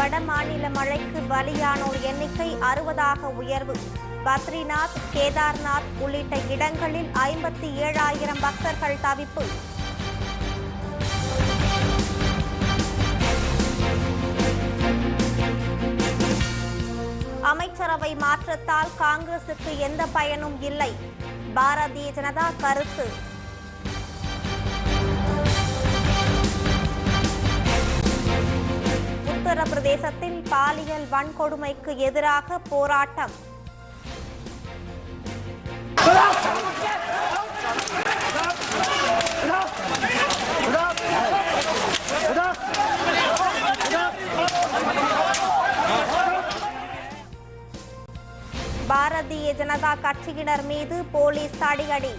வட மாநில மழைக்கு பலியானோர் எண்ணிக்கை அறுபதாக உயர்வு. பத்ரிநாத் கேதார்நாத் உள்ளிட்ட இடங்களில் ஐம்பத்தி ஏழாயிரம் பக்தர்கள் தவிப்பு. அமைச்சரவை மாற்றத்தால் காங்கிரசுக்கு எந்த பயனும் இல்லை. பாரதிய ஜனதா கருத்து. உத்தரப்பிரதேசத்தில் பாலியல் வன்கொடுமைக்கு எதிராக போராட்டம். பாரதிய ஜனதா கட்சியினர் மீது போலீஸ் தடியடி.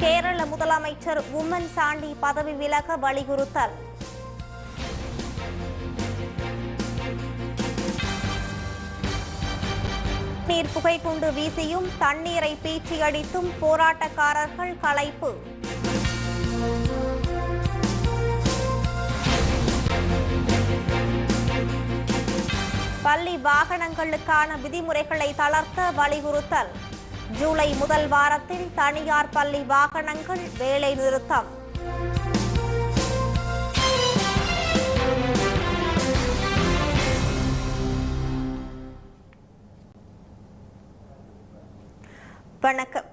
கேரள முதலமைச்சர் உம்மன் சாண்டி பதவி விலக வலியுறுத்தல். நீர் புகை குண்டு வீசியும் தண்ணீரை பீச்சி அடித்தும் போராட்டக்காரர்கள் கலைப்பு பள்ளி வாகனங்களுக்கான விதிமுறைகளை தளர்த்த வலியுறுத்தல். ஜூலை முதல் வாரத்தில் தனியார் பள்ளி வாகனங்கள் வேலை நிறுத்தம். வணக்கம்.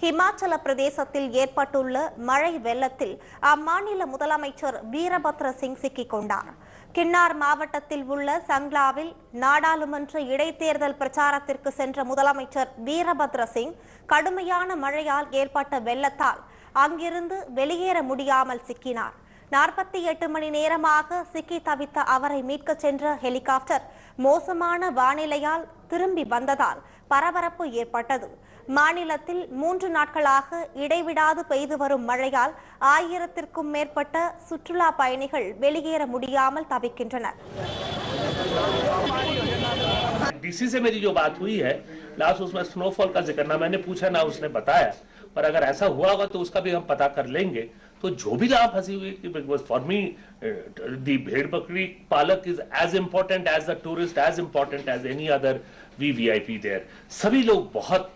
ஹிமாச்சல பிரதேசத்தில் ஏற்பட்டுள்ள மழை வெள்ளத்தில் அம்மாநில முதலமைச்சர் வீரபத்ர சிங் சிக்கிக் கொண்டார். கின்னார் மாவட்டத்தில் உள்ள சங்லாவில் நாடாளுமன்ற இடைத்தேர்தல் பிரச்சாரத்திற்கு சென்ற முதலமைச்சர் வீரபத்ர சிங் கடுமையான மழையால் ஏற்பட்ட வெள்ளத்தால் அங்கிருந்து வெளியேற முடியாமல் சிக்கினார். நாற்பத்தி எட்டு மணி நேரமாக சிக்கி தவித்த அவரை மீட்கச் சென்ற ஹெலிகாப்டர் மோசமான வானிலையால் திரும்பி வந்ததால் பரபரப்பு ஏற்பட்டது. மாநிலத்தில் மூன்று நாட்களாக இடைவிடாது பெய்து வரும் மழையால் ஆயிரத்திற்கும் மேற்பட்ட சுற்றுலா பயணிகள் வெளியேற முடியாமல் தவிக்கின்றனர் डीसी से मेरी जो बात हुई है लास्ट उसमें स्नोफॉल का जिक्र ना मैंने पूछा ना उसने बताया पर अगर ऐसा हुआ होगा तो उसका भी हम पता कर लेंगे तो जो भी जहाँ फंसी हुई है फॉर मी दी भेड़ बकरी पालक is as important as the tourist as important as any other V V I P there सभी लोग बहुत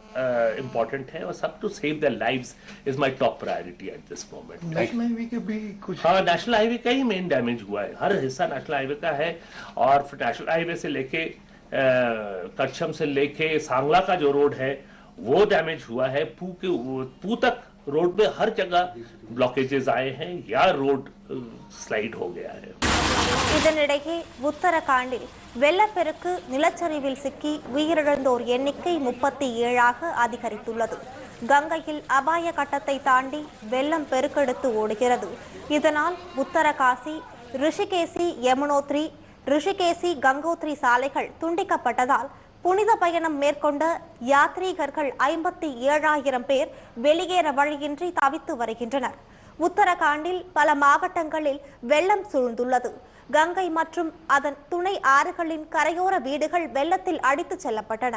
इम्पोर्टेंट हैं और सब to save the lives is my top priority at this moment national highway के भी कुछ हाँ नेशनल हाईवे का ही मेन डैमेज हुआ है। हर हिस्सा नेशनल हाईवे का है और नेशनल हाईवे से लेके कच्छम से लेके सांगला का जो रोड है वो डैमेज हुआ है। पू के पू तक रोड में हर जगह ब्लॉकेजेस आए हैं या रोड स्लाइड हो गया है இதனிடையே உத்தரகாண்டில் வெள்ளப்பெருக்கு நிலச்சரிவில் சிக்கி உயிரிழந்தோர் எண்ணிக்கை முப்பத்தி ஏழாக அதிகரித்துள்ளது கங்கையில் அபாய கட்டத்தை தாண்டி வெள்ளம் பெருக்கெடுத்து ஓடுகிறது இதனால் உத்தரகாசி ரிஷிகேசி யமுனோத்ரி ரிஷிகேசி கங்கோத்ரி சாலைகள் துண்டிக்கப்பட்டதால் புனித பயணம் மேற்கொண்ட யாத்ரீகர்கள் ஐம்பத்தி ஏழாயிரம் பேர் வெளியேற வழியின்றி தவித்து வருகின்றனர். உத்தரகாண்டில் பல மாவட்டங்களில் வெள்ளம் சூழ்ந்துள்ளது. கங்கை மற்றும் அதன் துணை ஆறுகளின் கரையோர வீடுகள் வெள்ளத்தில் அடித்துச் செல்லப்பட்டன.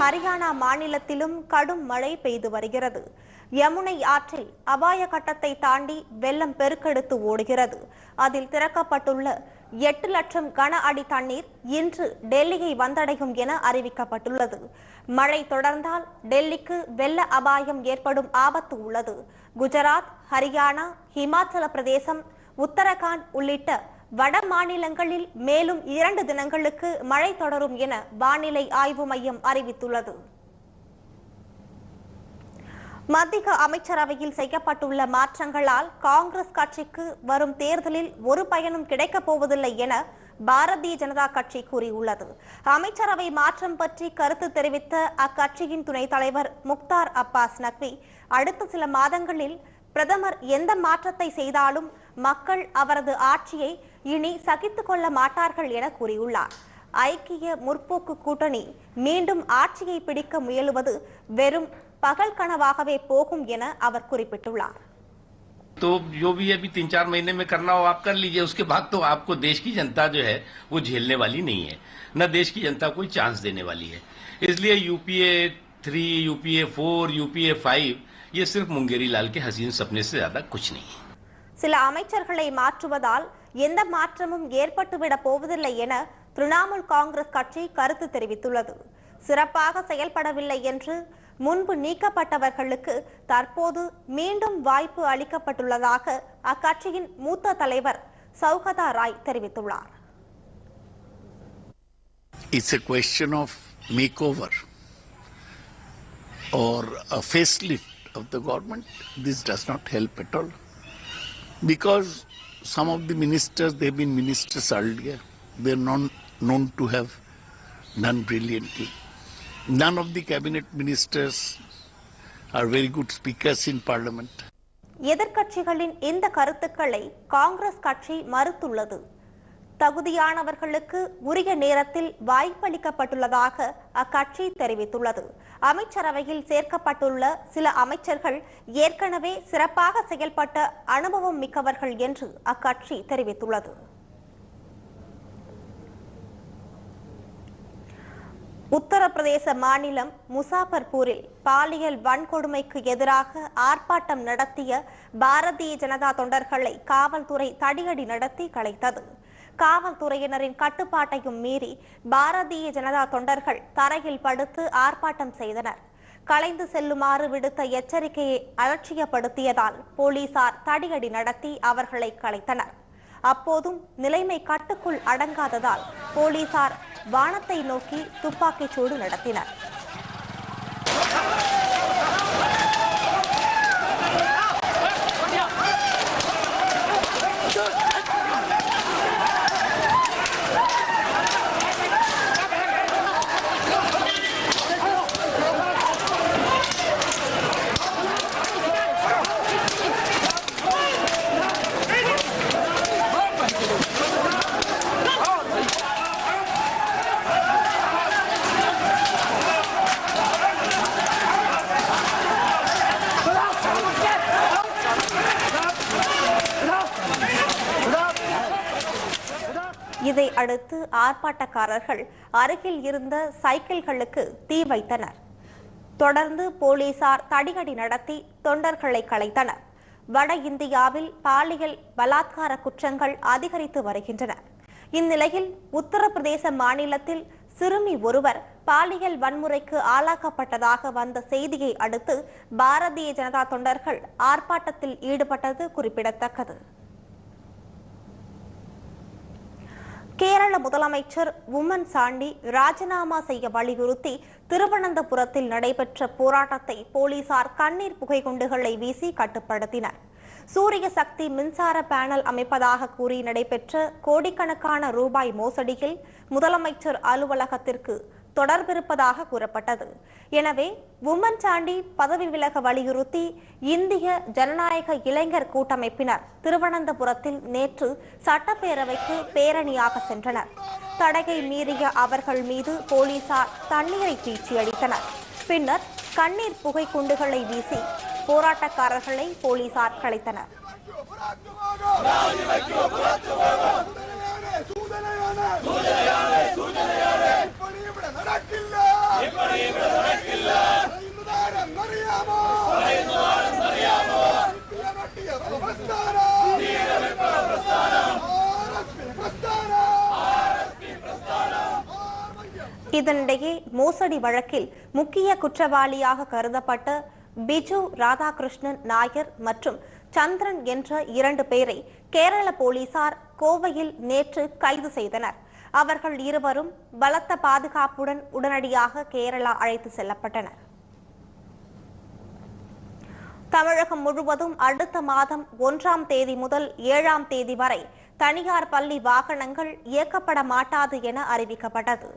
ஹரியானா மாநிலத்திலும் கடும் மழை பெய்து வருகிறது. யமுனை ஆற்றில் அபாய கட்டத்தை தாண்டி வெள்ளம் பெருக்கெடுத்து ஓடுகிறது. அதில் திறக்கப்பட்டுள்ள எட்டு லட்சம் கன அடி தண்ணீர் இன்று டெல்லியை வந்தடையும் என அறிவிக்கப்பட்டுள்ளது. மழை தொடர்ந்தால் டெல்லிக்கு வெள்ள அபாயம் ஏற்படும் ஆபத்து உள்ளது. குஜராத் ஹரியானா ஹிமாச்சல பிரதேசம் உத்தரகாண்ட் உள்ளிட்ட வட மாநிலங்களில் மேலும் இரண்டு தினங்களுக்கு மழை தொடரும் என வானிலை ஆய்வு மையம் அறிவித்துள்ளது. மத்திய அமைச்சரவையில் செய்யப்பட்டுள்ள மாற்றங்களால் காங்கிரஸ் கட்சிக்கு வரும் தேர்தலில் ஒரு பயனும் கிடைக்கப் போவதில்லை என பாரதிய ஜனதா கட்சி கூறியுள்ளது. அமைச்சரவை மாற்றம் பற்றி கருத்து தெரிவித்த அக்கட்சியின் துணைத் தலைவர் முக்தார் அப்பாஸ் நக்வி அடுத்த சில மாதங்களில் பிரதமர் எந்த மாற்றத்தை செய்தாலும் மக்கள் அவரது ஆட்சியை இனி சகித்துக் கொள்ள மாட்டார்கள் என கூறியுள்ளார் ஐக்கிய முற்போக்கு கூட்டணி மீண்டும் ஆட்சியை பிடிக்க முயலுவது வெறும் பகல் கனவாகவே போகும் என அவர் குறிப்பிட்டுள்ளார் तो जो भी अभी तीन चार महीने में करना हो आप कर लीजिए उसके बाद तो आपको देश की जनता जो है वो झेलने वाली नहीं है न देश की जनता कोई चांस देने वाली है इसलिए UPA three UPA four UPA five ये सिर्फ मुंगेरी लाल के हसीन सपने से ज्यादा कुछ नहीं है சில அமைச்சர்களை மாற்றுவதால் எந்த மாற்றமும் ஏற்பட்டுவிடப் போவதில்லை என திரிணாமுல் காங்கிரஸ் கட்சி கருத்து தெரிவித்துள்ளது சிறப்பாக செயல்படவில்லை என்று முன்பு நீக்கப்பட்டவர்களுக்கு தற்போது மீண்டும் வாய்ப்பு அளிக்கப்பட்டுள்ளதாக அக்கட்சியின் மூத்த தலைவர் சௌகதா ராய் தெரிவித்துள்ளார் It's a question of makeover or a facelift of the government. This does not help at all. Because some of the ministers, they've been ministers earlier. They're not known to have done brilliantly. None of the cabinet ministers are very good speakers in parliament. எதிர்க்கட்சிகளின் இந்த கருத்துக்களை காங்கிரஸ் கட்சி மறுத்துள்ளது தகுதியானவர்களுக்கு உரிய நேரத்தில் வாய்ப்பளிக்கப்பட்டுள்ளதாக அக்கட்சி தெரிவித்துள்ளது. அமைச்சரவையில் சேர்க்கப்பட்டுள்ள சில அமைச்சர்கள் ஏற்கனவே சிறப்பாக செயல்பட்ட அனுபவம் மிக்கவர்கள் என்று அக்கட்சி தெரிவித்துள்ளது. உத்தரப்பிரதேச மாநிலம் முசாபர்பூரில் பாலியல் வன்கொடுமைக்கு எதிராக ஆர்ப்பாட்டம் நடத்திய பாரதிய ஜனதா தொண்டர்களை காவல்துறை தடியடி நடத்தி கலைத்தது. காவல்துறையினரின் கட்டுப்பாட்டையும் மீறி பாரதிய ஜனதா தொண்டர்கள் தரையில் படுத்து ஆர்ப்பாட்டம் செய்தனர். கலைந்து செல்லுமாறு விடுத்த எச்சரிக்கையை அலட்சியப்படுத்தியதால் போலீசார் தடியடி நடத்தி அவர்களை கலைத்தனர். அப்போதும் நிலைமை கட்டுக்குள் அடங்காததால் போலீசார் வானத்தை நோக்கி துப்பாக்கிச் சூடு நடத்தினர். இதை அடுத்து ஆர்ப்பாட்டக்காரர்கள் அருகில் இருந்த சைக்கிள்களுக்கு தீ வைத்தனர். தொடர்ந்து போலீசார் தடியடி நடத்தி தொண்டர்களை கலைத்தனர். வட இந்தியாவில் பாலியல் பலாத்கார குற்றங்கள் அதிகரித்து வருகின்றன. இந்நிலையில் உத்தரப்பிரதேச மாநிலத்தில் சிறுமி ஒருவர் பாலியல் வன்முறைக்கு ஆளாக்கப்பட்டதாக வந்த செய்தியை அடுத்து பாரதிய ஜனதா தொண்டர்கள் ஆர்ப்பாட்டத்தில் ஈடுபட்டது குறிப்பிடத்தக்கது. கேரள முதலமைச்சர் உம்மன் சாண்டி ராஜினாமா செய்ய வலியுறுத்தி திருவனந்தபுரத்தில் நடைபெற்ற போராட்டத்தை போலீசார் கண்ணீர் புகை குண்டுகளை வீசி கட்டுப்படுத்தினர். சூரிய சக்தி மின்சார பேனல் அமைப்பதாக கூறி நடைபெற்ற கோடிக்கணக்கான ரூபாய் மோசடியில் முதலமைச்சர் அலுவலகத்திற்கு தொடர்பிருப்பதாக கூறப்பட்டது எனவே உம்மன் சாண்டி பதவி விலக வலியுறுத்தி இந்திய ஜனநாயக இளைஞர் கூட்டமைப்பினர் திருவனந்தபுரத்தில் நேற்று சட்டப்பேரவைக்கு பேரணியாக சென்றனர் தடையை மீறிய அவர்கள் மீது போலீசார் தண்ணீரை வீச்சியடித்தனர் பின்னர் கண்ணீர் புகை குண்டுகளை வீசி போராட்டக்காரர்களை போலீசார் கலைத்தனர் சூதனையான சூதனையான சூதனையான இதனிடையே மோசடி வழக்கில் முக்கிய குற்றவாளியாக கருதப்பட்ட பிஜு ராதாகிருஷ்ணன் நாயர் மற்றும் சந்திரன் என்ற இரண்டு பேரை கேரள போலீசார் கோவையில் நேற்று கைது செய்தனர். அவர்கள் இருவரும் பலத்த பாதுகாப்புடன் உடனடியாக கேரளா அழைத்து செல்லப்பட்டனர். தமிழகம் முழுவதும் அடுத்த மாதம் ஒன்றாம் தேதி முதல் ஏழாம் தேதி வரை தனியார் பள்ளி வாகனங்கள் இயக்கப்பட மாட்டாது என அறிவிக்கப்பட்டது.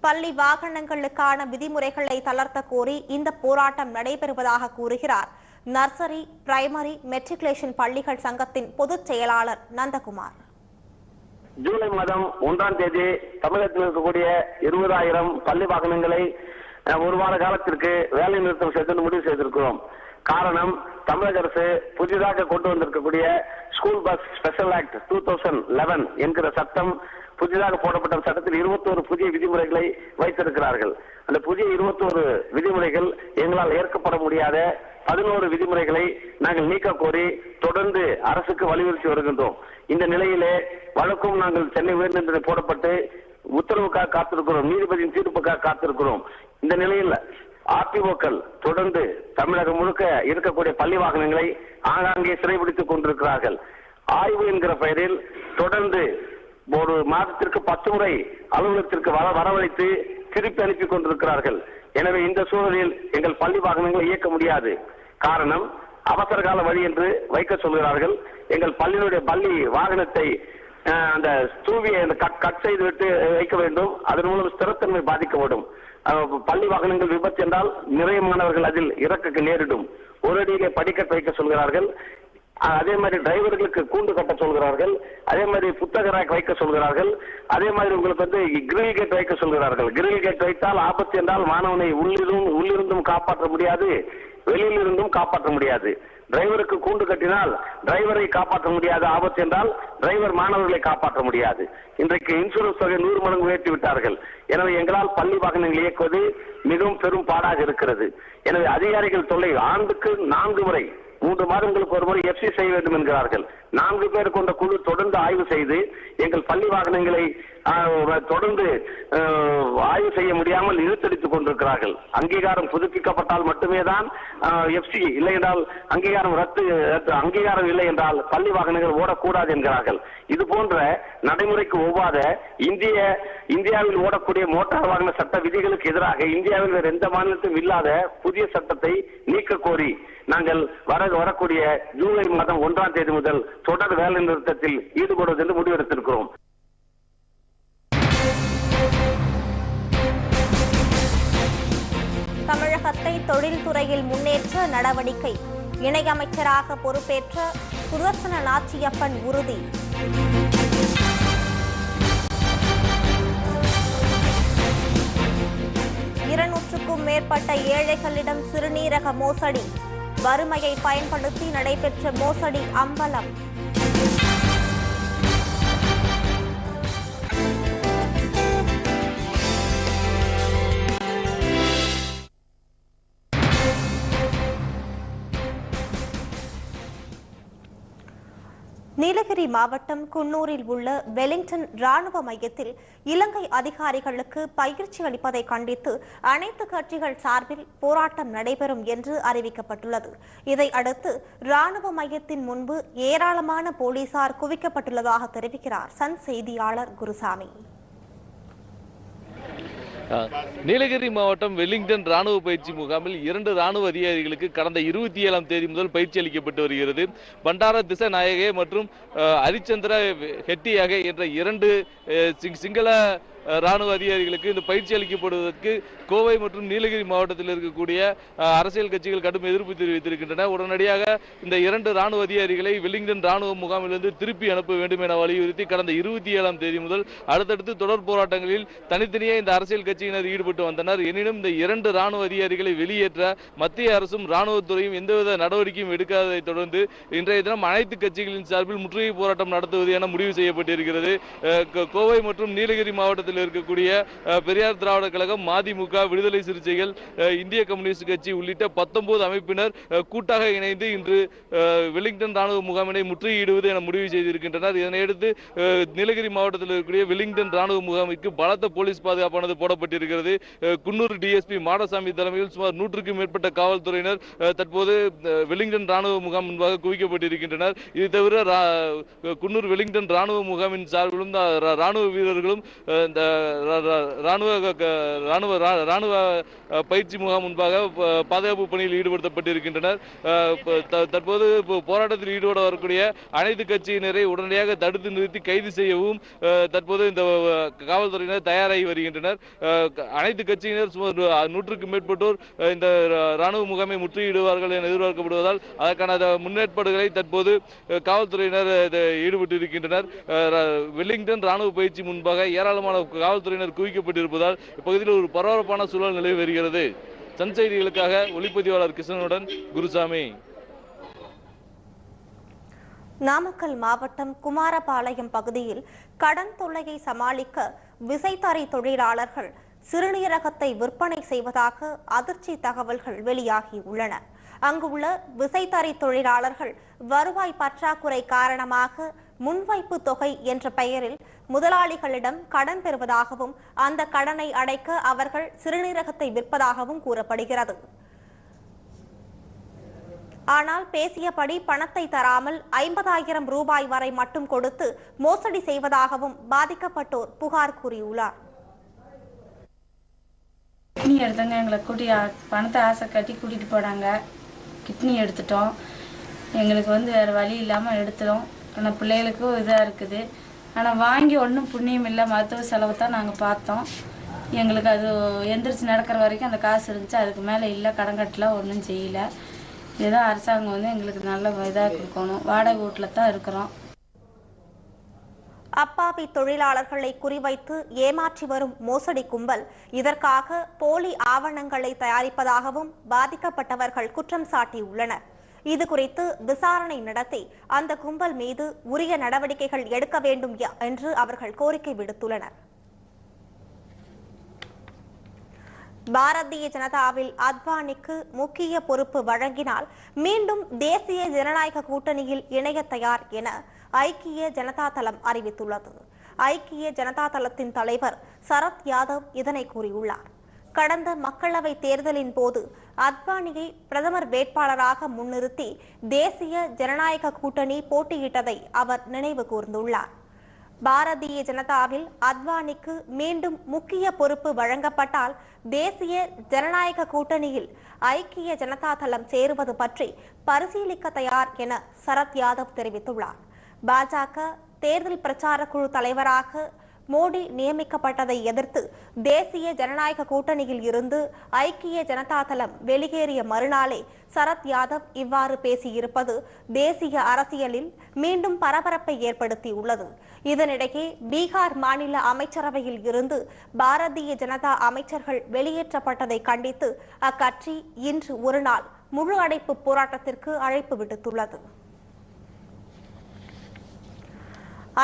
பள்ளி வாகனங்களுக்கான விதிமுறைகளை தளர்த்த கோரி இந்த போராட்டம் நடைபெறுவதாக கூறுகிறார் நர்சரி பிரைமரி மெட்ரிகுலேஷன் பள்ளிகள் சங்கத்தின் பொதுச் செயலாளர் நந்தகுமார். ஜூலை மாதம் ஒன்றாம் தேதி தமிழகத்தில் இருக்கக்கூடிய இருபதாயிரம் பள்ளி வாகனங்களை ஒரு வார காலத்திற்கு வேலை நிறுத்தம் செய்து முடிவு செய்திருக்கிறோம். காரணம் தமிழக அரசு புதிதாக கொண்டு வந்திருக்கக்கூடிய school bus special act two thousand eleven என்கிற சட்டம் புதிதாக போடப்பட்ட சட்டத்தில் இருபத்தோரு புதிய விதிமுறைகளை வைத்திருக்கிறார்கள். அந்த புதிய இருபத்தோரு விதிமுறைகள் எங்களால் ஏற்கப்பட முடியாத பதினோரு விதிமுறைகளை நாங்கள் நீக்க கோரி தொடர்ந்து அரசுக்கு வலியுறுத்தி வருகின்றோம். இந்த நிலையிலே வழக்கும் நாங்கள் சென்னை உயர்நீதிமன்றத்தில் போடப்பட்டு உத்தரவுக்காக காத்திருக்கிறோம். நீதிபதியின் தீர்ப்புக்காக காத்திருக்கிறோம். இந்த நிலையில் ஆர்டிஓக்கள் தொடர்ந்து தமிழகம் முழுக்க இருக்கக்கூடிய பள்ளி வாகனங்களை ஆங்காங்கே சிறைபிடித்துக் கொண்டிருக்கிறார்கள். ஆய்வு என்கிற பெயரில் தொடர்ந்து ஒரு மாதத்திற்கு பத்து முறை அலுவலகத்திற்கு வர வரவழைத்து திருப்பி அனுப்பி கொண்டிருக்கிறார்கள். எனவே இந்த சூழலில் எங்கள் பள்ளி வாகனங்களை இயக்க முடியாது. காரணம் அவசர கால வழி என்று வைக்க சொல்கிறார்கள். எங்கள் பள்ளியினுடைய பள்ளி வாகனத்தை அந்த தூவியை அந்த கட் கட் செய்து விட்டு வைக்க வேண்டும். அதன் மூலம் ஸ்திரத்தன்மை பாதிக்கப்படும். பள்ளி வாகனங்கள் விபத்து என்றால் நிறைய மாணவர்கள் அதில் இறக்க நேரிடும். ஒரு அடியிலே படிக்கட் வைக்க சொல்கிறார்கள். அதே மாதிரி டிரைவர்களுக்கு கூண்டு கட்ட சொல்கிறார்கள். அதே மாதிரி புத்தக ரேக் வைக்க சொல்கிறார்கள். அதே மாதிரி உங்களுக்கு வந்து கிரில் கேட் வைக்க சொல்கிறார்கள். கிரில் கேட் வைத்தால் ஆபத்து என்றால் மாணவனை உள்ளிருந்தும் உள்ளிருந்தும் காப்பாற்ற முடியாது. வெளியில் இருந்தும் காப்பாற்ற முடியாது. டிரைவருக்கு கூண்டு கட்டினால் டிரைவரை காப்பாற்ற முடியாது ஆபத்து என்றால் டிரைவர் மாணவர்களை காப்பாற்ற முடியாது. இன்றைக்கு இன்சூரன்ஸ் தொகை நூறு மடங்கு உயர்த்தி விட்டார்கள். எனவே எங்களால் பள்ளி வாகனங்கள் இயக்குவது மிகவும் பெரும் பாடாக இருக்கிறது. எனவே அதிகாரிகள் தொல்லை ஆண்டுக்கு நான்கு முறை மூன்று மாதங்களுக்கு ஒரு முறை எஃப்சி செய்ய வேண்டும் என்கிறார்கள். நான்கு பேர் கொண்ட குழு தொடர்ந்து ஆய்வு செய்து எங்கள் பள்ளி வாகனங்களை தொடர்ந்து ஆய்வு செய்ய முடியாமல் இழுத்தடித்துக் கொண்டிருக்கிறார்கள். அங்கீகாரம் புதுப்பிக்கப்பட்டால் மட்டுமே தான் எஃப்சி இல்லை என்றால் அங்கீகாரம் ரத்து ரத்து- அங்கீகாரம் இல்லை என்றால் பள்ளி வாகனங்கள் ஓடக்கூடாது என்கிறார்கள். இது போன்ற நடைமுறைக்கு ஒவ்வாத இந்திய இந்தியாவில் ஓடக்கூடிய மோட்டார் வாகன சட்ட விதிகளுக்கு எதிராக இந்தியாவில் வேறு எந்த மாநிலத்திலும் இல்லாத புதிய சட்டத்தை நீக்க கோரி நாங்கள் வர வரக்கூடிய ஜூலை மாதம் ஒன்றாம் தேதி முதல் தொடர் வேலை நிறுத்தத்தில் ஈடுபடுவது என்று முடிவெடுத்திருக்கிறோம். தமிழகத்தை தொழில்துறையில் முன்னேற்ற நடவடிக்கை. இணையமைச்சராக பொறுப்பேற்ற சுதர்சன நாச்சியப்பன் உறுதி. இருநூற்றுக்கும் மேற்பட்ட ஏழைகளிடம் சிறுநீரக மோசடி. வறுமையை பயன்படுத்தி நடைபெற்ற மோசடி அம்பலம். நீலகிரி மாவட்டம் குன்னூரில் உள்ள வெலிங்டன் ராணுவ மையத்தில் இலங்கை அதிகாரிகளுக்கு பயிற்சி அளிப்பதை கண்டித்து அனைத்து கட்சிகள் சார்பில் போராட்டம் நடைபெறும் என்று அறிவிக்கப்பட்டுள்ளது. இதை அடுத்து ராணுவ மையத்தின் முன்பு ஏராளமான போலீசார் குவிக்கப்பட்டுள்ளதாக தெரிவிக்கிறார் சன் செய்தியாளர் குருசாமி. நீலகிரி மாவட்டம் வெல்லிங்டன் ராணுவ பயிற்சி முகாமில் இரண்டு ராணுவ அதிகாரிகளுக்கு கடந்த இருபத்தி ஏழாம் தேதி முதல் பயிற்சி அளிக்கப்பட்டு வருகிறது. பண்டார திசநாயகே மற்றும் ஹரிச்சந்திர ஹெட்டியாக என்ற இரண்டு அஹ், சிங்- சிங்கள ராணுவ அதிகாரிகளுக்கு இந்த பயிற்சி அளிக்கப்படுவதற்கு கோவை மற்றும் நீலகிரி மாவட்டத்தில் இருக்கக்கூடிய அரசியல் கட்சிகள் கடும் எதிர்ப்பு தெரிவித்திருக்கின்றன. உடனடியாக இந்த இரண்டு ராணுவ அதிகாரிகளை வெலிங்டன் ராணுவ முகாமிலிருந்து திருப்பி அனுப்ப வேண்டும் என வலியுறுத்தி கடந்த இருபத்தி ஏழாம் தேதி முதல் அடுத்தடுத்து தொடர் போராட்டங்களில் தனித்தனியே இந்த அரசியல் கட்சியினர் ஈடுபட்டு வந்தனர். எனினும் இந்த இரண்டு ராணுவ அதிகாரிகளை வெளியேற்ற மத்திய அரசும் ராணுவத்துறையும் எந்தவித நடவடிக்கையும் எடுக்காததை தொடர்ந்து இன்றைய தினம் அனைத்து கட்சிகளின் சார்பில் முற்றுகை போராட்டம் நடத்துவது என முடிவு செய்யப்பட்டிருக்கிறது. கோவை மற்றும் நீலகிரி மாவட்டத்தில் இருக்கக்கூடிய பெரியார் திராவிட கழகம் மதிமுக விடுதலை சிறுத்தைகள் இந்திய கம்யூனிஸ்ட் கட்சி உள்ளிட்ட பத்தொன்பது அமைப்பினர் கூட்டாக இணைந்து இன்று வெலிங்டன் ராணுவ முகாமினை முற்றுகையிடுவது என முடிவு செய்திருக்கின்றனர். இதனையடுத்து நீலகிரி மாவட்டத்தில் இருக்கக்கூடிய வெலிங்டன் ராணுவ முகாமிற்கு பலத்த போலீஸ் பாதுகாப்பானது போடப்பட்டிருக்கிறது. குன்னூர் டிஎஸ்பி மாடசாமி தலைமையில் சுமார் நூற்றுக்கும் மேற்பட்ட காவல்துறையினர் தற்போது வெலிங்டன் ராணுவ முகாம் முன்பாக குவிக்கப்பட்டிருக்கின்றனர். இது தவிர குன்னூர் வெலிங்டன் ராணுவ முகாமின் சார்பிலும் ராணுவ வீரர்களும் இந்த ராணுவ க- ராணுவ ரா- ராணுவ பயிற்சி முகாம் முன்பாக பாதுகாப்பு பணியில் ஈடுபடுத்தப்பட்டிருக்கின்றனர். தற்போது போராட்டத்தில் ஈடுபட வரக்கூடிய அனைத்து கட்சியினரை உடனடியாக தடுத்து நிறுத்தி கைது செய்யவும் தற்போது இந்த காவல்துறையினர் தயாராகி வருகின்றனர். அனைத்து கட்சியினர் சுமார் நூற்றுக்கும் மேற்பட்டோர் இந்த ராணுவ முகாமை முற்றுகையிடுவார்கள் என எதிர்பார்க்கப்படுவதால் அதற்கான முன்னேற்பாடுகளை தற்போது காவல்துறையினர் ஈடுபட்டிருக்கின்றனர். ஈடுபட்டு இருக்கின்றனர் ராணுவ பயிற்சி முன்பாக ஏராளமான காவல்துறையினர் குவிக்கப்பட்டிருப்பதால் இப்பகுதியில் ஒரு பரபரப்பான சூழல் நிலவி வருகிறது. சன் செய்திகளுக்காக ஒளிப்பதிவாளர் கிருஷ்ணனுடன் குருசாமி. நாமக்கல் மாவட்டம் குமாரபாளையம் பகுதியில் கடன் தொல்லையை சமாளிக்க விசைத்தறி தொழிலாளர்கள் சிறுநீரகத்தை விற்பனை செய்வதாக அதிர்ச்சி தகவல்கள் வெளியாகியுள்ளன அங்குள்ள விசைத்தறி தொழிலாளர்கள் வருவாய் பற்றாக்குறை காரணமாக முன்வைப்பு தொகை என்ற பெயரில் முதலாளிகளிடம் கடன் பெறுவதாகவும் அந்த கடனை அடைக்க அவர்கள் சிறுநீரகத்தை விற்பதாகவும் கூறப்படுகிறது. ஆனால் பேசியபடி பணத்தை தராமல் ஐம்பதாயிரம் ரூபாய் வரை மட்டும் கொடுத்து மோசடி செய்வதாகவும் பாதிக்கப்பட்டோர் புகார் கூறியுள்ளார். கிட்னி எடுத்தவங்க எங்களை கூட்டி பணத்தை ஆசை கட்டி கூட்டிகிட்டு போனாங்க. கிட்னி எடுத்துட்டோம். எங்களுக்கு வந்து வேறு வழி இல்லாமல் எடுத்துட்டோம். ஆனால் பிள்ளைகளுக்கும் இதாக இருக்குது. ஆனால் வாங்கி ஒன்றும் புண்ணியம் இல்லை மருத்துவ செலவு தான் நாங்கள் பார்த்தோம். எங்களுக்கு அது எந்திரிச்சு நடக்கிற வரைக்கும் அந்த காசு இருந்துச்சு. அதுக்கு மேலே இல்லை கடன் கட்டல ஒன்றும் செய்யலை. ஏதோ அரசாங்கம் வந்து எங்களுக்கு நல்ல இதாக கொடுக்கணும். வாடகை வீட்டில் தான் இருக்கிறோம். அப்பாவி தொழிலாளர்களை குறிவைத்து ஏமாற்றி வரும் மோசடி கும்பல். இதற்காக போலி ஆவணங்களை தயாரிப்பதாகவும் பாதிக்கப்பட்டவர்கள் குற்றம் சாட்டியுள்ளனர். இது குறித்து விசாரணை நடத்தி அந்த கும்பல் மீது உரிய நடவடிக்கைகள் எடுக்க வேண்டும் என்று அவர்கள் கோரிக்கை விடுத்துள்ளனர். பாரதிய ஜனதாவில் அத்வானிக்கு முக்கிய பொறுப்பு வழங்கினால் மீண்டும் தேசிய ஜனநாயக கூட்டணியில் இணைய தயார் என ஐக்கிய ஜனதா தளம் அறிவித்துள்ளது. ஐக்கிய ஜனதா தளத்தின் தலைவர் சரத் யாதவ் இதனை கூறியுள்ளார். கடந்த மக்களவை தேர்தலின் போது அத்வானியை பிரதமர் வேட்பாளராக முன்னிறுத்தி தேசிய ஜனநாயக கூட்டணி போட்டியிட்டதை அவர் நினைவு கூர்ந்துள்ளார். பாரதிய ஜனதாவில் அத்வானிக்கு மீண்டும் முக்கிய பொறுப்பு வழங்கப்பட்டால் தேசிய ஜனநாயக கூட்டணியில் ஐக்கிய ஜனதா தளம் சேருவது பற்றி பரிசீலிக்க தயார் என சரத் யாதவ் தெரிவித்துள்ளார். பாஜக தேர்தல் பிரச்சார குழு தலைவராக மோடி நியமிக்கப்பட்டதை எதிர்த்து தேசிய ஜனநாயக கூட்டணியில் இருந்து ஐக்கிய ஜனதா தளம் வெளியேறிய மறுநாளே சரத் யாதவ் இவ்வாறு பேசியிருப்பது தேசிய அரசியலில் மீண்டும் பரபரப்பை ஏற்படுத்தியுள்ளது. இதனிடையே பீகார் மாநில அமைச்சரவையில் இருந்து பாரதிய ஜனதா அமைச்சர்கள் வெளியேற்றப்பட்டதை கண்டித்து அக்கட்சி இன்று ஒருநாள் முழு அடைப்பு போராட்டத்திற்கு அழைப்பு விடுத்துள்ளது.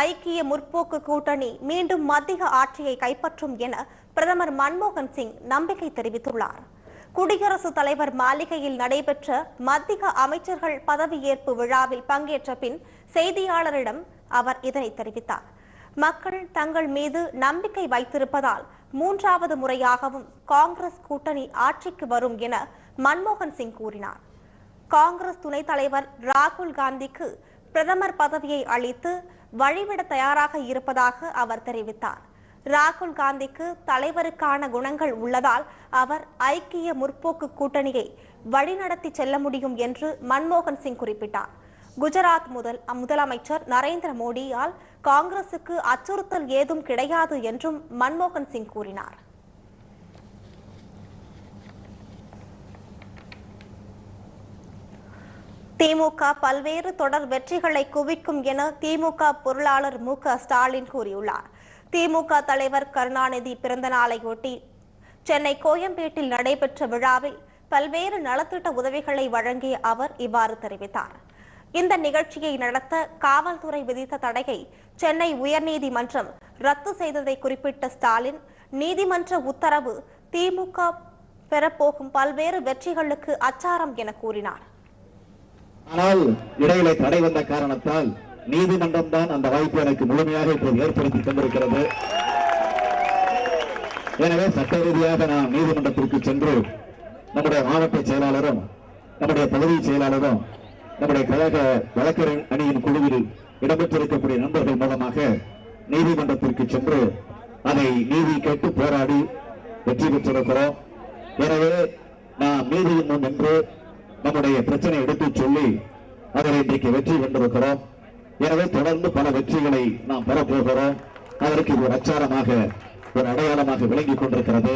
ஐக்கிய முற்போக்கு கூட்டணி மீண்டும் மத்திய ஆட்சியை கைப்பற்றும் என பிரதமர் மன்மோகன் சிங் நம்பிக்கை தெரிவித்துள்ளார். குடியரசுத் தலைவர் மாளிகையில் நடைபெற்ற மத்திய அமைச்சர்கள் பதவியேற்பு விழாவில் பங்கேற்ற பின் செய்தியாளரிடம் அவர் இதனை தெரிவித்தார். மக்கள் தங்கள் மீது நம்பிக்கை வைத்திருப்பதால் மூன்றாவது முறையாகவும் காங்கிரஸ் கூட்டணி ஆட்சிக்கு வரும் என மன்மோகன் சிங் கூறினார். காங்கிரஸ் துணைத் தலைவர் ராகுல் காந்திக்கு பிரதமர் பதவியை அளித்து வழிவிட தயாராக இருப்பதாக அவர் தெரிவித்தார். ராகுல் காந்திக்கு தலைவருக்கான குணங்கள் உள்ளதால் அவர் ஐக்கிய முற்போக்கு கூட்டணியை வழிநடத்தி செல்ல முடியும் என்று மன்மோகன் சிங் குறிப்பிட்டார். குஜராத் முதல் முதலமைச்சர் நரேந்திர மோடியால் காங்கிரசுக்கு அச்சுறுத்தல் ஏதும் கிடையாது என்றும் மன்மோகன் சிங் கூறினார். திமுக பல்வேறு தொடர் வெற்றிகளை குவிக்கும் என திமுக பொருளாளர் மு. க. ஸ்டாலின் கூறியுள்ளார். திமுக தலைவர் கருணாநிதி பிறந்த நாளையொட்டி சென்னை கோயம்பேட்டில் நடைபெற்ற விழாவில் பல்வேறு நலத்திட்ட உதவிகளை வழங்கிய அவர் இவ்வாறு தெரிவித்தார். இந்த நிகழ்ச்சியை நடத்த காவல்துறை விதித்த தடையை சென்னை உயர்நீதிமன்றம் ரத்து செய்ததை குறிப்பிட்ட ஸ்டாலின் நீதிமன்ற உத்தரவு திமுக பெறப்போகும் பல்வேறு வெற்றிகளுக்கு அச்சாரம் என கூறினார். ஆனால் இடையிலே தடை வந்த காரணத்தால் நீதிமன்றம் தான் அந்த வாய்ப்பு எனக்கு முழுமையாக இப்போது ஏற்படுத்தி தந்திருக்கிறது எனவே சட்ட ரீதியாக நாம் நீதிமன்றத்திற்கு சென்று நம்முடைய மாவட்ட செயலாளரும் நம்முடைய பகுதி செயலாளரும் நம்முடைய கழக வழக்கறிஞர் அணியின் குழுவில் இடம்பெற்றிருக்கக்கூடிய நண்பர்கள் மூலமாக நீதிமன்றத்திற்கு சென்று அதை நீதி கேட்டு போராடி வெற்றி பெற்றிருக்கிறோம். எனவே நாம் நீதியின் முன் நின்று நம்முடைய பிரச்சனை எடுத்து சொல்லி அதில் இன்றைக்கு வெற்றி கண்டிருக்கிறோம் எனவே தொடர்ந்து பல வெற்றிகளை நாம் பெறப்போகிறோம் அதற்கு ஒரு அச்சாரமாக ஒரு அடையாளமாக விளங்கிக் கொண்டிருக்கிறது.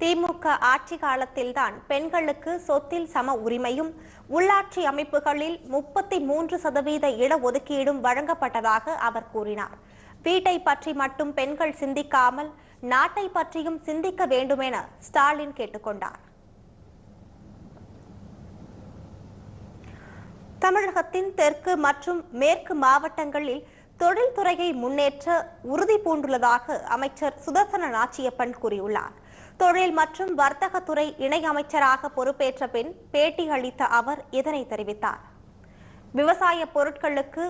திமுக ஆட்சி காலத்தில்தான் பெண்களுக்கு சொத்தில் சம உரிமையும் உள்ளாட்சி அமைப்புகளில் முப்பத்தி மூன்று சதவீத இடஒதுக்கீடும் வழங்கப்பட்டதாக அவர் கூறினார். வீட்டை பற்றி மட்டும் பெண்கள் சிந்திக்காமல் நாட்டை பற்றியும் சிந்திக்க வேண்டுமென ஸ்டாலின் கேட்டுக்கொண்டார். தமிழகத்தின் தெற்கு மற்றும் மேற்கு மாவட்டங்களில் தொழில்துறையை முன்னேற்ற உறுதி பூண்டுள்ளதாக அமைச்சர் சுதர்சன நாச்சியப்பன் கூறியுள்ளார். தொழில் மற்றும் வர்த்தகத்துறை இணை அமைச்சராக பொறுப்பேற்ற பின் பேட்டி அளித்த அவர் இதனை தெரிவித்தார். விவசாய பொருட்களுக்கு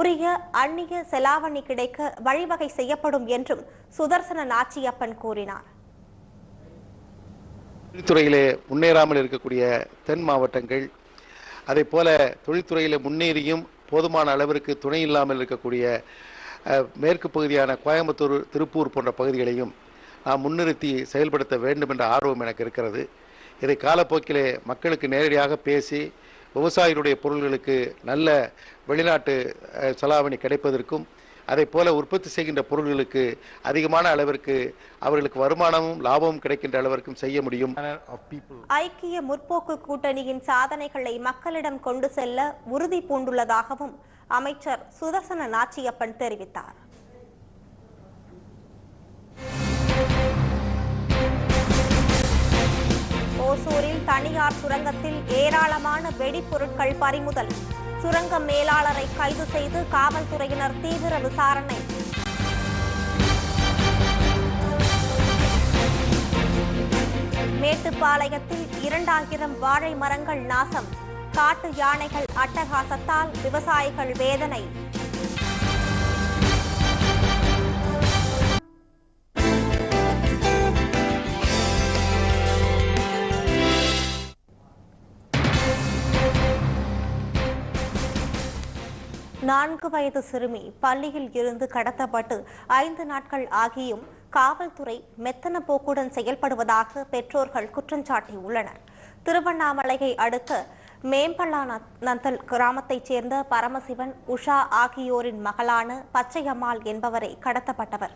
உரிய அந்நிய செலாவணி கிடைக்க வழிவகை செய்யப்படும் என்றும் சுதர்சன நாச்சியப்பன் கூறினார். தொழில்துறையிலே முன்னேறாமல் இருக்கக்கூடிய தென் மாவட்டங்கள் அதே போல தொழில்துறையில் முன்னேறியும் போதுமான அளவிற்கு துணை இல்லாமல் இருக்கக்கூடிய மேற்கு பகுதியான கோயம்புத்தூர் திருப்பூர் போன்ற பகுதிகளையும் நாம் முன்னிறுத்தி செயல்படுத்த வேண்டும் என்ற ஆர்வம் எனக்கு இருக்கிறது. இதை காலப்போக்கிலே மக்களுக்கு நேரடியாக பேசி விவசாயிகளுடைய பொருள்களுக்கு நல்ல வெளிநாட்டு செலாவணி கிடைப்பதற்கும் அதை போல உற்பத்தி செய்கின்ற பொருள்களுக்கு அதிகமான அளவிற்கு அவர்களுக்கு வருமானமும் லாபமும் கிடைக்கின்ற அளவிற்கும் செய்ய முடியும். ஐக்கிய முற்போக்கு கூட்டணியின் சாதனைகளை மக்களிடம் கொண்டு செல்ல உறுதி பூண்டுள்ளதாகவும் அமைச்சர் சுதர்சன நாச்சியப்பன் தெரிவித்தார். ஓசூரில் தனியார் சுரங்கத்தில் ஏராளமான வெடிப்பொருட்கள் பறிமுதல். சுரங்க மேலாளரை கைது செய்து காவல்துறையினர் தீவிர விசாரணை. மேட்டுப்பாளையத்தில் இரண்டாயிரம் வாழை மரங்கள் நாசம். காட்டு யானைகள் அட்டகாசத்தால் விவசாயிகள் வேதனை. நான்கு வயது சிறுமி பள்ளியில் இருந்து கடத்தப்பட்டு ஐந்து நாட்கள் ஆகியும் காவல்துறை மெத்தன போக்குடன் செயல்படுவதாக பெற்றோர்கள் குற்றம் சாட்டியுள்ளனர். திருவண்ணாமலையை அடுத்த மேம்பள்ளா கிராமத்தைச் சேர்ந்த பரமசிவன் உஷா ஆகியோரின் மகளான பச்சையம்மாள் என்பவரை கடத்தப்பட்டவர்.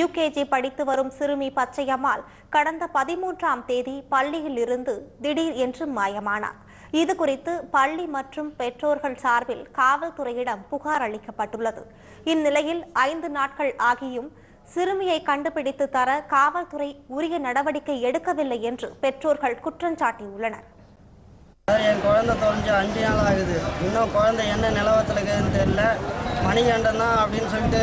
யுகேஜி படித்து வரும் சிறுமி பச்சையம்மாள் கடந்த பதிமூன்றாம் தேதி பள்ளியில் இருந்து திடீர் என்று மாயமானார். இது குறித்து பள்ளி மற்றும் பெற்றோர்கள் சார்பில் காவல்துறையிடம் புகார் அளிக்கப்பட்டுள்ளது. இந்நிலையில் ஐந்து நாட்கள் ஆகியும் சிறுமியை கண்டுபிடித்து தர காவல்துறை உரிய நடவடிக்கை எடுக்கவில்லை என்று பெற்றோர்கள் குற்றஞ்சாட்டியுள்ளனர் சார் என் குழந்தை தொலைஞ்சு அஞ்சு நாள் ஆகுது. இன்னும் குழந்தை என்ன நிலவரத்தில் இருக்குதுன்னு தெரியல. மணிகண்டன் தான் அப்படின்னு சொல்லிட்டு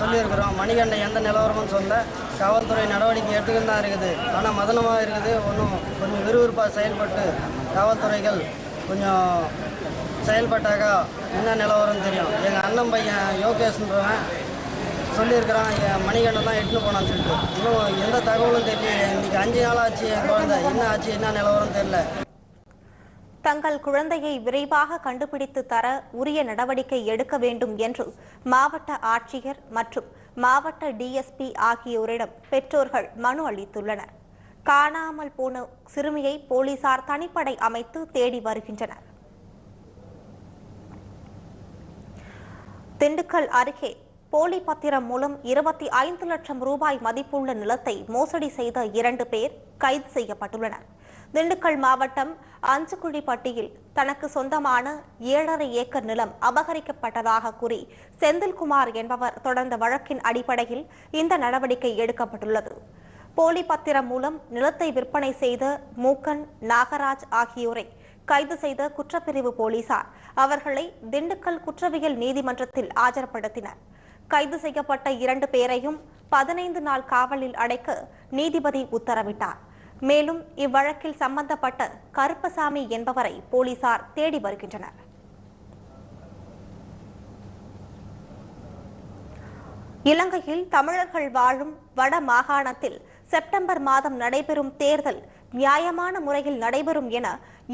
சொல்லியிருக்கிறோம். மணிகண்டன் எந்த நிலவரமும் சொல்ல காவல்துறை நடவடிக்கை எடுத்துக்கிட்டு தான் இருக்குது. ஆனால் மதனமாக இருக்குது. ஒன்றும் கொஞ்சம் விறுவிறுப்பாக செயல்பட்டு காவல்துறைகள் கொஞ்சம் செயல்பட்டாக்கா என்ன நிலவரம் தெரியும். எங்கள் அண்ணன் பையன் யோகேஷ்ன்றவன் சொல்லியிருக்கிறான் என் மணிகண்டன் தான் எட்டுன்னு போனான்னு சொல்லிட்டு. இன்னும் எந்த தகவலும் தெரியல. இன்னைக்கு அஞ்சு நாள் ஆச்சு என் குழந்தை. என்ன ஆச்சு என்ன நிலவரம் தெரியல. தங்கள் குழந்தையை விரைவாக கண்டுபிடித்து தர உரிய நடவடிக்கை எடுக்க வேண்டும் என்று மாவட்ட ஆட்சியர் மற்றும் மாவட்ட டிஎஸ்பி ஆகியோரிடம் பெற்றோர்கள் மனு அளித்துள்ளனர். காணாமல் போன சிறுமியை போலீசார் தனிப்படை அமைத்து தேடி வருகின்றனர். திண்டுக்கல் அருகே போலி பத்திரம் மூலம் இருபத்தி ஐந்து லட்சம் ரூபாய் மதிப்புள்ள நிலத்தை மோசடி செய்த இரண்டு பேர் கைது செய்யப்பட்டுள்ளனர். திண்டுக்கல் மாவட்டம் அஞ்சுக்குழிப்பட்டியில் தனக்கு சொந்தமான ஏழரை ஏக்கர் நிலம் அபகரிக்கப்பட்டதாக கூறி செந்தில்குமார் என்பவர் தொடர்ந்த வழக்கின் அடிப்படையில் இந்த நடவடிக்கை எடுக்கப்பட்டுள்ளது. போலி பத்திரம் மூலம் நிலத்தை விற்பனை செய்த மூக்கன் நாகராஜ் ஆகியோரை கைது செய்த குற்றப்பிரிவு போலீசார். அவர்களை திண்டுக்கல் குற்றவியல் நீதிமன்றத்தில் ஆஜர்படுத்தினர். கைது செய்யப்பட்ட இரண்டு பேரையும் பதினைந்து நாள் காவலில் அடைக்க நீதிபதி உத்தரவிட்டார். மேலும் இவ்வழக்கில் சம்பந்தப்பட்ட கருப்பசாமி என்பவரை போலீசார் தேடி வருகின்றனர். இலங்கையில் தமிழர்கள் வாழும் வட மாகாணத்தில் செப்டம்பர் மாதம் நடைபெறும் தேர்தல் நியாயமான முறையில் நடைபெறும் என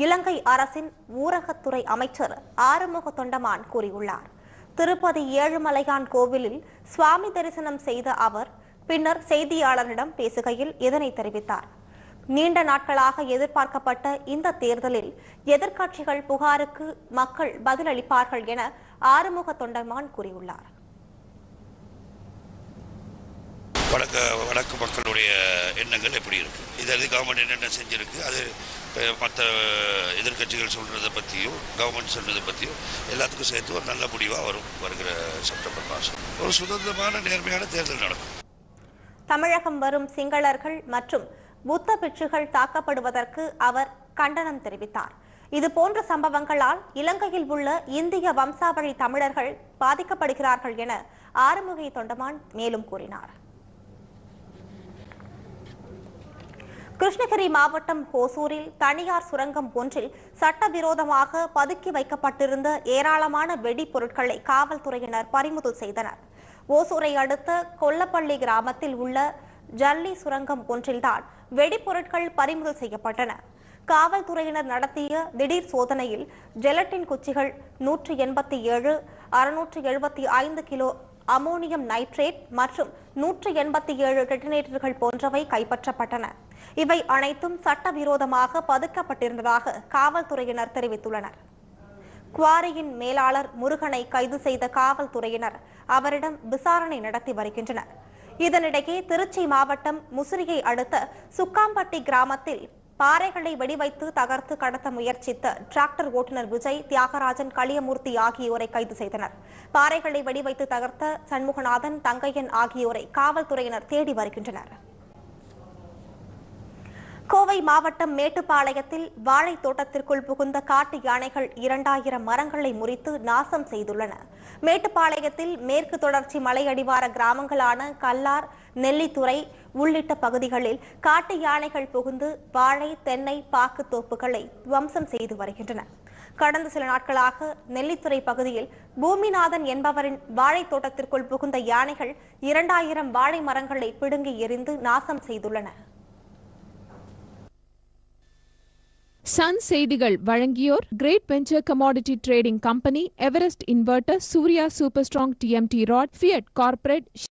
இலங்கை அரசின் ஊரகத்துறை அமைச்சர் ஆறுமுக தொண்டமான் கூறியுள்ளார். திருப்பதி ஏழுமலையான் கோவிலில் சுவாமி தரிசனம் செய்த அவர் பின்னர் செய்தியாளரிடம் பேசுகையில் இதனை தெரிவித்தார். நீண்ட நாட்களாக எதிர்பார்க்கப்பட்ட இந்த தேர்தலில் எதிர்க்கட்சிகள் புகாருக்கு மக்கள் பதிலளிப்பார்கள் என ஆறுமுக தொண்டமான் கூறியுள்ளார். வடக்கு வடக்கு மக்களுடைய எண்ணங்கள் எப்படி இருக்கு? இதில் கவர்மெண்ட் என்னென்ன செஞ்சிருக்கு? அது மற்ற எதிர்க்கட்சிகள் சொல்கிறத பற்றியும் கவர்மெண்ட் சொல்கிறத பற்றியும் எல்லாத்துக்கும் சேர்த்து ஒரு நல்ல முடிவாக வரும் வருகிற செப்டம்பர் மாதம். ஒரு சுதந்திரமான நேர்மையான தேர்தல் நடக்கும். தமிழகம் வரும் சிங்களர்கள் மற்றும் புத்த பிட்சுகள் தாக்கப்படுவதற்கு அவர் கண்டனம் தெரிவித்தார். இது போன்ற சம்பவங்களால் இலங்கையில் உள்ள இந்திய வம்சாவழி தமிழர்கள் பாதிக்கப்படுகிறார்கள் என ஆறுமுகை தொண்டமான் மேலும் கூறினார். கிருஷ்ணகிரி மாவட்டம் ஹோசூரில் தனியார் சுரங்கம் ஒன்றில் சட்டவிரோதமாக பதுக்கி வைக்கப்பட்டிருந்த ஏராளமான வெடிப்பொருட்களை காவல்துறையினர் பறிமுதல் செய்தனர். ஓசூரை அடுத்த கொல்லப்பள்ளி கிராமத்தில் உள்ள ஜல்லி சுரங்கம் ஒன்றில்தான் வெடிப்பொருட்கள் பறிமுதல் செய்யப்பட்டன. காவல்துறையினர் நடத்திய திடீர் சோதனையில் ஜெலட்டின் குச்சிகள் நூற்றி எண்பத்தி ஏழு அறுநூற்றி எழுபத்தி ஐந்து கிலோ அமோனியம் நைட்ரேட் மற்றும் நூற்றி எண்பத்தி ஏழு டெட்டினேட்டர்கள் போன்றவை கைப்பற்றப்பட்டன. இவை அனைத்தும் சட்டவிரோதமாக பதுக்கப்பட்டிருந்ததாக காவல்துறையினர் தெரிவித்துள்ளனர். குவாரியின் மேலாளர் முருகனை கைது செய்த காவல்துறையினர் அவரிடம் விசாரணை நடத்தி வருகின்றனர். இதனிடையே திருச்சி மாவட்டம் முசிறியை அடுத்த சுக்காம்பட்டி கிராமத்தில் பாறைகளை வெடிவைத்து தகர்த்து கடத்த முயற்சித்த டிராக்டர் ஓட்டுநர் விஜய் தியாகராஜன் களியமூர்த்தி ஆகியோரை கைது செய்தனர். பாறைகளை வெடிவைத்து தகர்த்த சண்முகநாதன் தங்கையன் ஆகியோரை காவல்துறையினர் தேடி வருகின்றனர். கோவை மாவட்டம் மேட்டுப்பாளையத்தில் வாழை தோட்டத்திற்குள் புகுந்த காட்டு யானைகள் இரண்டாயிரம் மரங்களை முறித்து நாசம் செய்துள்ளன. மேட்டுப்பாளையத்தில் மேற்கு தொடர்ச்சி மலையடிவார கிராமங்களான கல்லார் நெல்லித்துறை உள்ளிட்ட பகுதிகளில் காட்டு யானைகள் புகுந்து வாழை தென்னை பாக்கு தோப்புகளை துவம்சம் செய்து வருகின்றன. கடந்த சில நாட்களாக நெல்லித்துறை பகுதியில் பூமிநாதன் என்பவரின் வாழை தோட்டத்திற்குள் புகுந்த யானைகள் இரண்டாயிரம் வாழை மரங்களை பிடுங்கி எரிந்து நாசம் செய்துள்ளன. சன் செய்திகள் வழங்கியோர் great venture commodity trading company Everest inverter Surya super strong TMT rod Fiat corporate